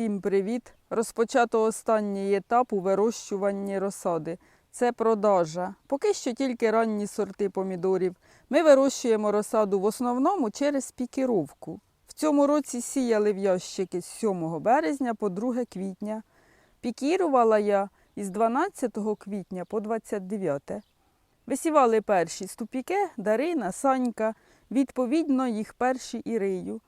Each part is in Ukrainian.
Всім привіт! Розпочато останній етап у вирощуванні розсади. Це продажа. Поки що тільки ранні сорти помідорів. Ми вирощуємо розсаду в основному через пікіровку. В цьому році сіяли в ящики з 7 березня по 2 квітня. Пікірувала я із 12 квітня по 29. Висівали перші ступіки, Дарина, Санька, відповідно їх перші і рию.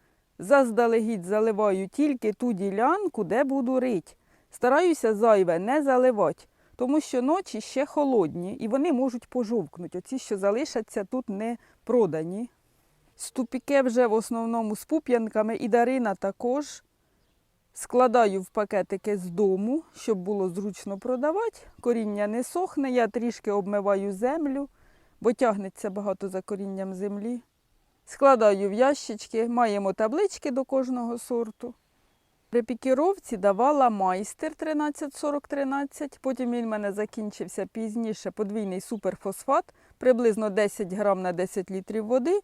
Заздалегідь заливаю тільки ту ділянку, де буду рить. Стараюся зайве не заливати, тому що ночі ще холодні і вони можуть пожовкнути. Оці, що залишаться тут не продані. Ступіки вже в основному з пуп'янками і Дарина також. Складаю в пакетики з дому, щоб було зручно продавати. Коріння не сохне, я трішки обмиваю землю, бо тягнеться багато за корінням землі. Складаю в ящички, маємо таблички до кожного сорту. При пікіровці давала майстер 134013, потім він в мене закінчився пізніше подвійний суперфосфат, приблизно 10 грам на 10 літрів води.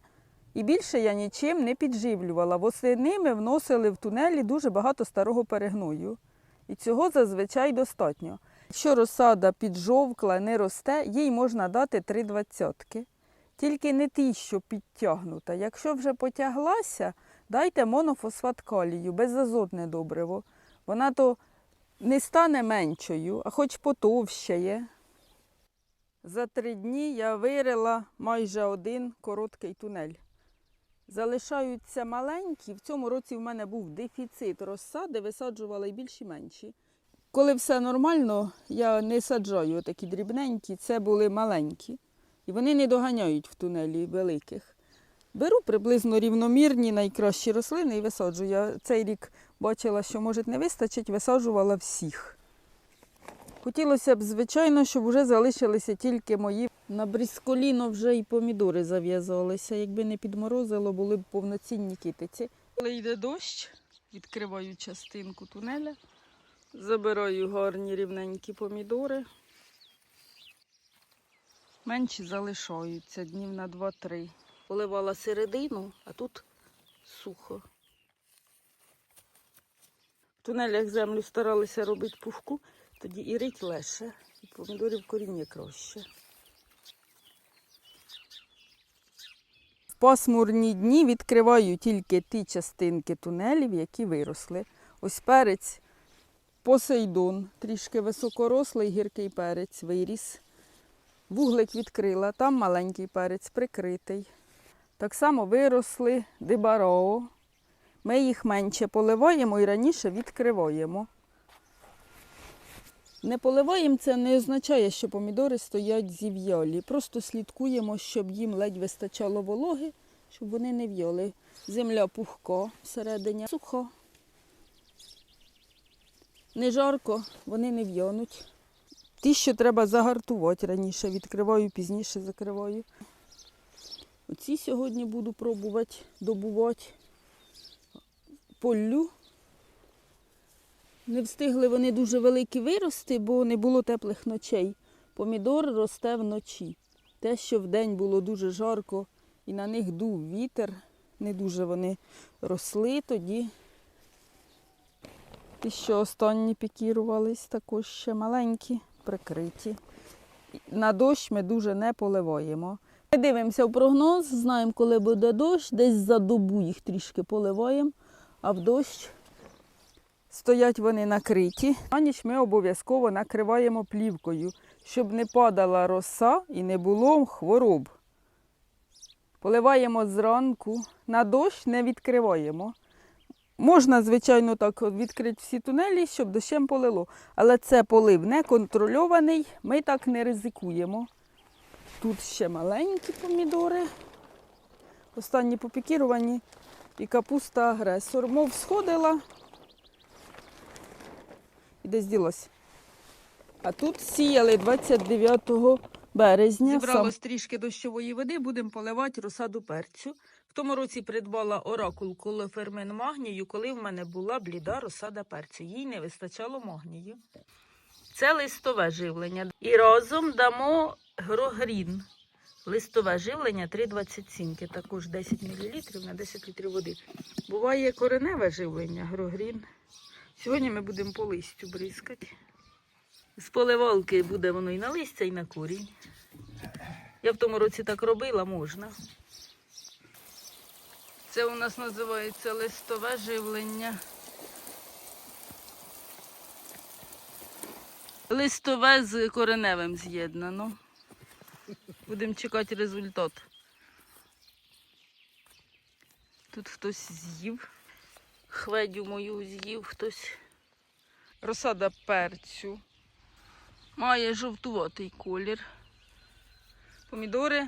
І більше я нічим не підживлювала. Восени ми вносили в тунелі дуже багато старого перегною. І цього зазвичай достатньо. Якщо розсада піджовкла, не росте, їй можна дати 3 двадцятки. Тільки не ті, що підтягнута. Якщо вже потяглася, дайте монофосфат калію, безазотне добриво. Вона то не стане меншою, а хоч потовщає. За три дні я вирила майже один короткий тунель. Залишаються маленькі. В цьому році в мене був дефіцит розсади, висаджувала і більші менші. Коли все нормально, я не саджаю такі дрібненькі, це були маленькі. І вони не доганяють в тунелі великих. Беру приблизно рівномірні найкращі рослини і висаджую. Я цей рік бачила, що може не вистачить, висаджувала всіх. Хотілося б, звичайно, щоб вже залишилися тільки мої. На брізколіно вже і помідори зав'язалися. Якби не підморозило, були б повноцінні китиці. Коли йде дощ, відкриваю частинку тунеля, забираю гарні рівненькі помідори. Менші залишаються днів на 2-3. Поливала середину, а тут сухо. В тунелях землю старалися робити пухку, тоді і рить легше, і помідорів коріння краще. В пасмурні дні відкриваю тільки ті частинки тунелів, які виросли. Ось перець посейдон, трішки високорослий гіркий перець виріс. Вуглик відкрила, там маленький перець прикритий. Так само виросли дибароо. Ми їх менше поливаємо і раніше відкриваємо. Не поливаємо це не означає, що помідори стоять зів'ялі. Просто слідкуємо, щоб їм ледь вистачало вологи, щоб вони не в'яли. Земля пухка всередині, суха. Не жарко, вони не в'януть. Ті, що треба загартувати раніше, відкриваю, пізніше закриваю. Оці сьогодні буду пробувати добувати полю. Не встигли вони дуже великі вирости, бо не було теплих ночей. Помідор росте вночі. Те, що вдень було дуже жарко і на них дув вітер, не дуже вони росли тоді. Ті, що останні пікірувались, також ще маленькі, прикриті. На дощ ми дуже не поливаємо. Ми дивимося в прогноз, знаємо, коли буде дощ, десь за добу їх трішки поливаємо, а в дощ стоять вони накриті. На ніч ми обов'язково накриваємо плівкою, щоб не падала роса і не було хвороб. Поливаємо зранку, на дощ не відкриваємо. Можна, звичайно, так відкрити всі тунелі, щоб дощем полило. Але це полив неконтрольований, ми так не ризикуємо. Тут ще маленькі помідори. Останні попікіровані і капуста агресор. Мов сходила і десь ділось. А тут сіяли 29 березня. Зібралось трішки дощової води, будемо поливати розсаду перцю. В тому році придбала оракул колофермен магнію, коли в мене була бліда розсада перцю. Їй не вистачало магнію. Це листове живлення. І разом дамо грогрін. Листове живлення 3,27, також 10 мл на 10 літрів води. Буває кореневе живлення, грогрін Сьогодні ми будемо по листю бризкати. З поливалки буде воно і на листя, і на корінь. Я в тому році так робила, можна. Це у нас називається листове живлення. Листове з кореневим з'єднано. Будемо чекати результат. Тут хтось з'їв. Хведю мою з'їв хтось. Розсада перцю. Має жовтуватий колір. Помідори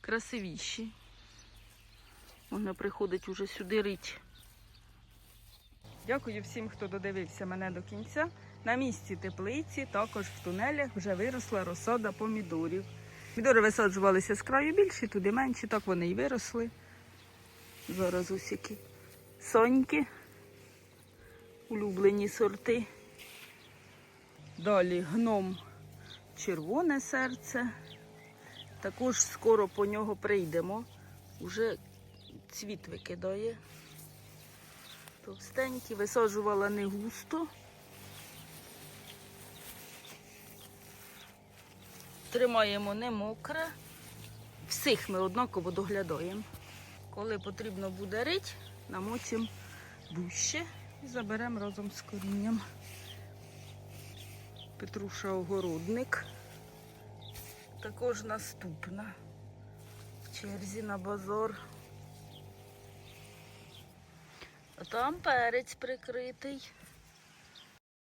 красивіші. Можна приходить уже сюди рить. Дякую всім, хто додивився мене до кінця. На місці теплиці, також в тунелях, вже виросла розсада помідорів. Помідори висаджувалися з краю більші, туди менші, так вони і виросли. Зараз які соньки, улюблені сорти. Далі гном червоне серце. Також скоро по нього прийдемо. Уже цвіт викидає. Товстенькі, висаджувала не густо. Тримаємо не мокре. Всіх ми однаково доглядаємо. Коли потрібно буде рить, намочимо дужче і заберемо разом з корінням. Петруша огородник. Також наступна в черзі на базор. А там перець прикритий.